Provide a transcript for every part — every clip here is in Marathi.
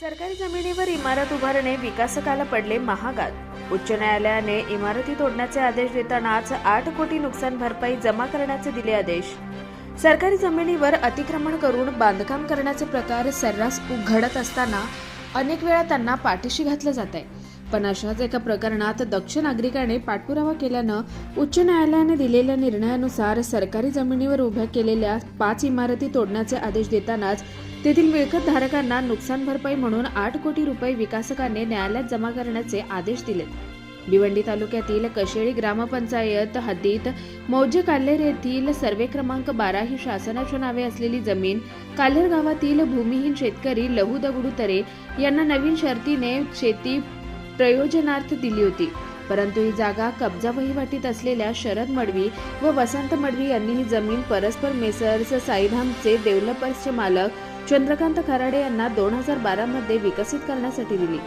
सरकारी जमिनीवर इमारत उभारणे विकासकाला पडले महागात. उच्च न्यायालयाने इमारती तोडण्याचे आदेश देतानाच आठ कोटी नुकसान भरपाई जमा करण्याचे दिले आदेश. सरकारी जमिनीवर अतिक्रमण करून बांधकाम करण्याचे प्रकार सर्रास उघडत असताना अनेक वेळा त्यांना पाठीशी घातलं जात आहे पण अशाच एका प्रकरणात दक्ष नागरिकाने पाठपुरावा केल्यानं उच्च न्यायालयाने दिलेल्या निर्णयानुसार सरकारी जमिनीवर उभ्या केलेल्या पाच इमारती तोडण्याचे आदेश देतानाच तेथील मिळकतधारकांना नुकसान भरपाई म्हणून आठ कोटी रुपये विकासकाने न्यायालयात जमा करण्याचे आदेश दिलेत भिवंडी तालुक्यातील कशेळी ग्रामपंचायत हद्दीत मौजे काल्हेर येथील सर्वे क्रमांक बारा ही शासनाच्या नावे असलेली जमीन काल्हेर गावातील भूमिहीन शेतकरी लहू दगडू तरे यांना नवीन शर्तीने शेती प्रयोजनार्थ दिली होती. परंतु ही जागा कब्जा वहिवाटीत असलेल्या शरद मडवी व वसंत मडवी यांनी ही जमीन परस्पर मेसर्स साईधामचे डेव्हलपर्सचे मालक चंद्रकांत खराडे यांना दोन हजार बारामध्ये विकसित करण्यासाठी दिली.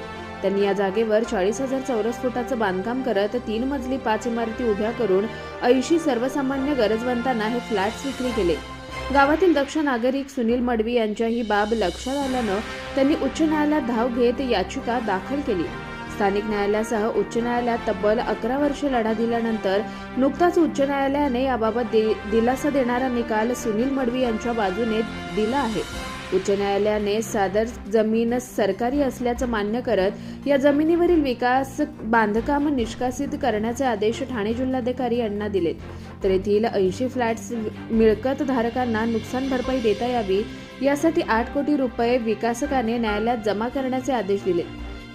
त्यांनी या जागेवर चाळीस हजार चौरस फुटाचं बांधकाम करत तीन मजली पाच इमारती उभ्या करून ऐंशी सर्वसामान्य गरजवंतांना हे फ्लॅट्स विक्री केले. गावातील दक्ष नागरिक सुनील मडवी यांच्या ही बाब लक्षात आल्यानं त्यांनी उच्च न्यायालयात धाव घेत याचिका दाखल केली. स्थानिक न्यायालयासह उच्च न्यायालयात तब्बल अकरा वर्षे लढा दिल्यानंतर नुकताच उच्च न्यायालयाने याबाबत दि- दिलासा देणारा निकाल सुनील मडवी यांच्या बाजूने दिला आहे. उच्च न्यायालयाने सादर जमीन सरकारी असल्याचं मान्य करत या जमिनीवरील विकास बांधकाम निष्कासित करण्याचे आदेश ठाणे जिल्हाधिकारी यांना दिलेत तर येथील ऐंशी फ्लॅट्स मिळकत धारकांना नुकसान भरपाई देता यावी यासाठी आठ कोटी रुपये विकासकाने न्यायालयात जमा करण्याचे आदेश दिले.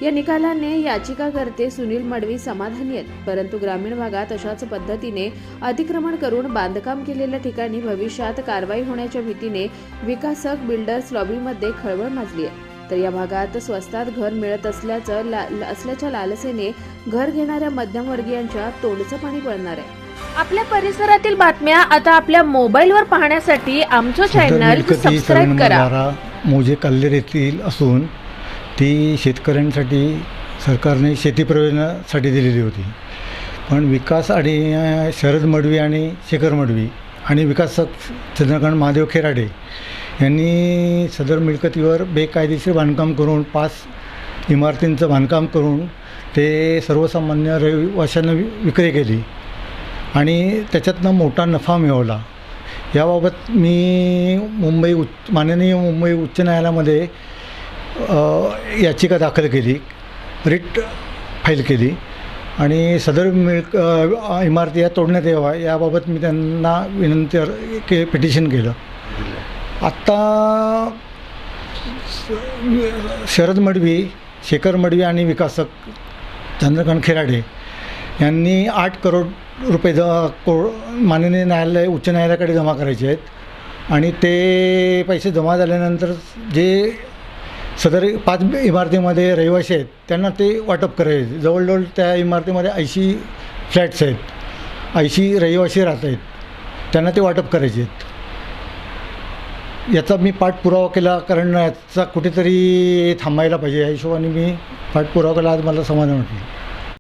या निकालाने याचिकाकर्ते सुनील मडवी समाधानी आहेत. परंतु ग्रामीण भागात अशाच पद्धतीने अतिक्रमण करून बांधकाम केलेल्या ठिकाणी भविष्यात कारवाई होण्याच्या भीतीने विकासक बिल्डर्स लॉबीमध्ये खळबळ माजली आहे तर या भागात स्वस्तात घर मिळत असल्याचं ला, असल्याच्या लालसेने घर घेणाऱ्या मध्यमवर्गीयांच्या तोंडचं पाणी पडणार आहे. आपल्या परिसरातील बातम्या आता आपल्या मोबाईलवर पाहण्यासाठी आमचं चॅनल सबस्क्राईब करा. मोजे कल्लेर येथील असून ती शेतकऱ्यांसाठी सरकारने शेती प्रयोजनासाठी दिलेली होती. पण विकास आणि शरद मडवी आणि शेखर मडवी आणि विकासक चंद्रकांत महादेव खेराडे यांनी सदर मिळकतीवर बेकायदेशीर बांधकाम करून पाच इमारतींचं बांधकाम करून ते सर्वसामान्य रहिवाशांना विक्री केली आणि त्याच्यातनं मोठा नफा मिळवला. याबाबत मी मुंबई उच्च माननीय मुंबई उच्च न्यायालयामध्ये याचिका दाखल केली रिट फाईल केली आणि सदर मिळक इमारती या तोडण्यात यावा याबाबत मी त्यांना विनंती के पिटिशन केलं. आत्ता शरद मडवी शेखर मडवी आणि विकासक चंद्रकांत खेराडे यांनी आठ करोड रुपये ज को माननीय न्यायालय उच्च न्यायालयाकडे जमा करायचे आहेत. आणि ते पैसे जमा झाल्यानंतर जे सदर पाच इमारतीमध्ये रहिवासी आहेत. त्यांना ते वाटप करायचे जवळजवळ त्या इमारतीमध्ये ऐंशी फ्लॅट्स आहेत. ऐंशी रहिवासी राहत आहेत. त्यांना ते वाटप करायचे आहेत. याचा मी पाठपुरावा केला कारण याचा कुठेतरी थांबायला पाहिजे. या हिशोबाने मी पाठपुरावा केला आज मला समाधान वाटलं.